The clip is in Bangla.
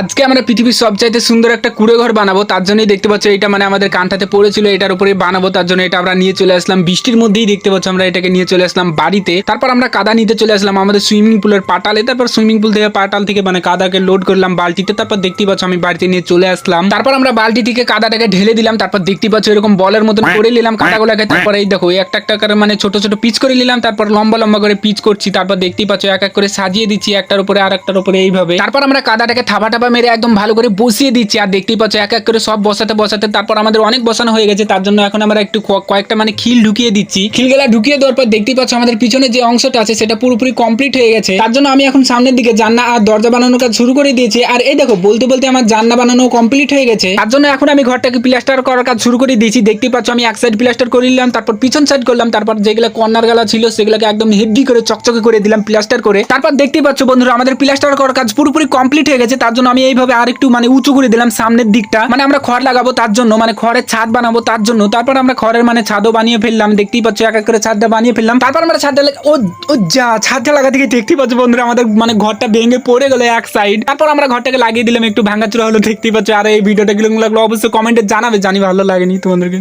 আজকে আমরা পৃথিবীর সবচাইতে সুন্দর একটা কুড়ে ঘর বানাবো, তার জন্যই দেখতে পাচ্ছ এটা মানে আমাদের কানটাতে পড়েছিল, এটার উপরে বানাবো, তার জন্য এটা আমরা নিয়ে চলে আসলাম। বৃষ্টির মধ্যেই দেখতে পাচ্ছ আমরা এটাকে নিয়ে চলে আসলাম বাড়িতে। তারপর আমরা কাদা নিতে চলে আসলাম আমাদের সুইমিং পুলের পাটালে। তারপর সুইমিং পুল থেকে পাটাল থেকে মানে কাদাকে লোড করলাম বালতিতে। তারপর দেখতে পাচ্ছ আমি বাড়িতে নিয়ে চলে আসলাম। তারপর আমরা বালতি থেকে কাদাটাকে ঢেলে দিলাম। তারপর দেখতে পাচ্ছ এরকম বলের মতন করে নিলাম কাদাগুলোকে। তারপর এই দেখো, একটা একটা করে মানে ছোট ছোট পিচ করে নিলাম। তারপর লম্বা লম্বা করে পিচ করছি। তারপর দেখতেই পাচ্ছ এক এক করে সাজিয়ে দিচ্ছি, একটার উপরে আর একটার উপরে এইভাবে। তারপর আমরা কাদাটাকে থাবা থাবা মেরে একদম ভালো করে বসিয়ে দিচ্ছি। আর দেখতেই পাচ্ছ, এক এক করে সব বসাতে বসাতে তারপর আমাদের অনেক বসানো হয়ে গেছে, তার জন্য এখন আমরা একটু কয়েকটা মানে খিল ঢুকিয়ে দিচ্ছি। খিলগুলা ঢুকিয়ে দেওয়ার পর দেখতেই পাচ্ছ, আমাদের পিছনে যে অংশটা আছে, সেটা পুরোপুরি কমপ্লিট হয়ে গেছে। তার জন্য আমি এখন সামনের দিকে জান্না আর দরজা বানানোর কাজ শুরু করে দিয়েছি। আর এই দেখো, বলতে বলতে আমার জান্না বানানো কমপ্লিট হয়ে গেছে। তার জন্য এখন আমি ঘরটাকে প্লাস্টার করার কাজ শুরু করে দিয়েছি। দেখতেই পাচ্ছ, আমি এক সাইড প্লাস্টার করে নিলাম, তারপর পিছন সাইড করলাম, তারপর যেগুলো কর্নার গালা ছিল, সেগুলোকে একদম হেভি করে চকচকে করে দিলাম প্লাস্টার করে। তারপর দেখতেই পাচ্ছ বন্ধুরা, আমাদের প্লাস্টার করার কাজ পুরোপুরি কমপ্লিট হয়ে গেছে। তার জন্য আমি এইভাবে আর একটু মানে উঁচু করে দিলাম সামনের দিকটা। মানে আমরা খড় লাগাবো তার জন্য মানে খড়ের ছাদ বানাবো তার জন্য। তারপর আমরা খড়ের মানে ছাদও বানিয়ে ফেললাম, দেখতেই পাচ্ছ এক এক করে ছাদটা বানিয়ে ফেললাম। তারপর আমরা ছাদটা ও ও যা, ছাদটা লাগা থেকে দেখতেই পাচ্ছ বন্ধুরা, আমাদের মানে ঘরটা ভেঙে পড়ে গেলো এক সাইড তারপর আমরা ঘরটাকে লাগিয়ে দিলাম একটু ভাঙাচুরা হলো, দেখতেই পাচ্ছ। আর এই ভিডিওটা কীরকম লাগল অবশ্যই কমেন্টে জানাবে। জানি ভালো লাগেনি তোমাদেরকে।